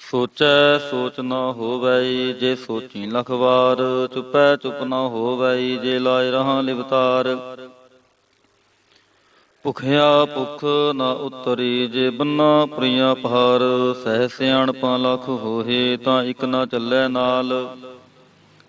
ਸੋਚੈ ਸੋਚ ਨਾ ਹੋਵੈ ਜੇ ਸੋਚੀ ਲਖਵਾਰ, ਚੁਪੈ ਚੁਪ ਨਾ ਹੋਵੈ ਜੇ ਲਾਇ ਰਹਾ ਲਿਵਤਾਰ। ਭੁਖਿਆ ਭੁਖ ਨਾ ਉਤਰੀ ਜੇ ਬੰਨਾ ਪ੍ਰਿਆ ਭਾਰ ਸਹਿ ਸਿਆਣਪਾਂ ਲਖ ਹੋਏ ਤਾਂ ਇਕ ਨਾ ਚੱਲੈ ਨਾਲ।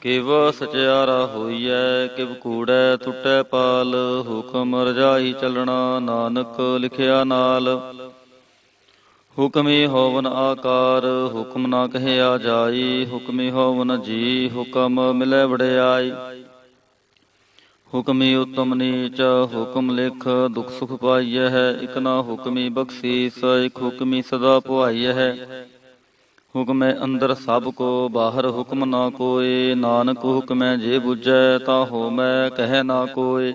ਕਿਵ ਸਚਿਆਰਾ ਹੋਈਐ, ਕਿਵ ਕੂੜੈ ਟੁੱਟੈ ਪਾਲ, ਹੁਕਮ ਰਜਾਈ ਚੱਲਣਾ ਨਾਨਕ ਲਿਖਿਆ ਨਾਲ। ਹੁਕਮੀ ਹੋਵਨ ਆਕਾਰ, ਹੁਕਮ ਨਾ ਕਹਿਆ ਜਾਈ, ਹੁਕਮੀ ਹੋਵਨ ਜੀ, ਹੁਕਮ ਮਿਲੇ ਵਡਿਆਈ। ਹੁਕਮੀ ਉਤਮ ਨੀਚ, ਹੁਕਮ ਲਿਖ, ਦੁਖ ਸੁਖ ਪਾਈਐ ਹੈ, ਇਕ ਨਾ ਹੁਕਮੀ ਬਖਸ਼ੀਸ, ਇਕ ਹੁਕਮੀ ਸਦਾ ਪੁਆਈਐ ਹੈ। ਹੁਕਮੈ ਅੰਦਰ ਸਭ ਕੋ, ਬਾਹਰ ਹੁਕਮ ਨਾ ਕੋਏ, ਨਾਨਕ ਹੁਕਮੈ ਜੇ 부ਜੈ ਤਾ ਹੋਮੈ ਕਹਿ ਨਾ ਕੋਏ।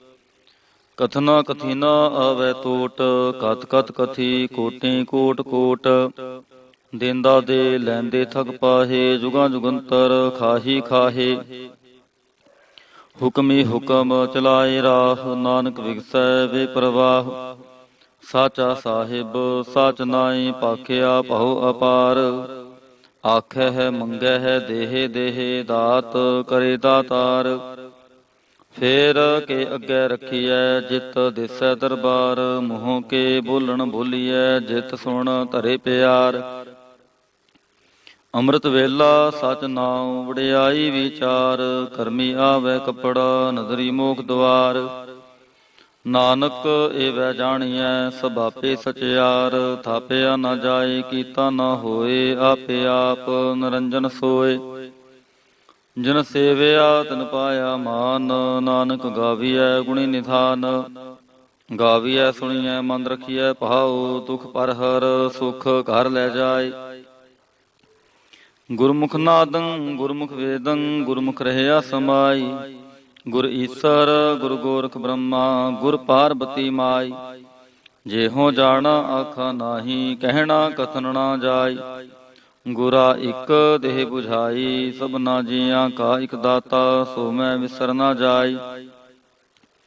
ਕਥਨਾ ਕਥਿਨਾ ਆਵੇ ਤੋਟ ਕਤ ਕਤ ਕਥੀ, ਕੋਟੇ ਕੋਟ ਕੋਟ। ਦੇਂਦਾ ਦੇ ਲੈਂਦੇ ਥਕ ਪਾਹੇ, ਜੁਗਾਂ ਜੁਗੰਤਰ ਖਾਹੀ ਖਾਹੇ। ਹੁਕਮੀ ਹੁਕਮ ਚਲਾਏ ਰਾਹ, ਨਾਨਕ ਵਿਗਸੈ ਵੇ ਪ੍ਰਵਾਹ। ਸਾਚਾ ਸਾਹਿਬ, ਸਾਚ ਨਾਈ ਪਾਖਿਆ ਭਉ ਅਪਾਰ। ਆਖੈ ਹੈ, ਮੰਗੈ ਹੈ, ਦੇਹ ਦੇਹ ਦਾਤ, ਕਰੇ ਦਾਤਾਰ। ਫੇਰ ਕੇ ਅੱਗੇ ਰੱਖੀਐ, ਜਿਤ ਦਿਸੈ ਦਰਬਾਰ, ਮੂੰਹ ਕੇ ਬੋਲਣ ਬੋਲੀਐ, ਜਿਤ ਸੁਣ ਧਰੇ ਪਿਆਰ। ਅੰਮ੍ਰਿਤ ਵੇਲਾ ਸਚ ਨਾਮ ਵਡਿਆਈ ਵਿਚਾਰ, ਕਰਮੀ ਆਵੇ ਕਪੜਾ ਨਦਰੀ ਮੋਖ ਦਵਾਰ। ਨਾਨਕ ਏਵੈ ਜਾਣੀਐ, ਸਭਾਪੇ ਸਚਿਆਰ, ਥਾਪਿਆ ਨਾ ਜਾਏ, ਕੀਤਾ ਨਾ ਹੋਏ, ਆਪੇ ਆਪ ਨਰੰਜਨ ਸੋਏ। ਜਨ ਸੇਵਿਆ ਤਨ ਪਾਇਆ ਮਾਨ, ਨਾਨਕ ਗਾਵੀਐ ਗੁਣੀ ਨਿਧਾਨ। ਗਾਵੀਐ ਸੁਣੀਐ ਮਨ ਰਖੀਐ ਭਾਉ ਦੁਖ ਪਰ ਹਰ ਸੁਖ ਘਰ ਲੈ ਜਾਏ। ਗੁਰਮੁਖ ਨਾਦੰ, ਗੁਰਮੁਖ ਵੇਦੰ, ਗੁਰਮੁਖ ਰਹਿਆ ਸਮਾਈ। ਗੁਰ ਈਸਰ, ਗੁਰ ਗੋਰਖ ਬ੍ਰਹਮਾ, ਗੁਰ ਪਾਰਬਤੀ ਮਾਈ। ਜਿਹੋ ਜਾਣਾ, ਆਖਾ ਨਾਹੀ, ਕਹਿਣਾ, ਕਥਨ ਨਾ ਜਾਈ। ਗੁਰਾ ਇੱਕ ਦੇਹ 부ਝਾਈ ਸਭਨਾ ਜੀਆਂ ਕਾ ਇਕ ਦਾਤਾ, ਸੋ ਮੈਂ ਵਿਸਰ ਨਾ ਜਾਈ।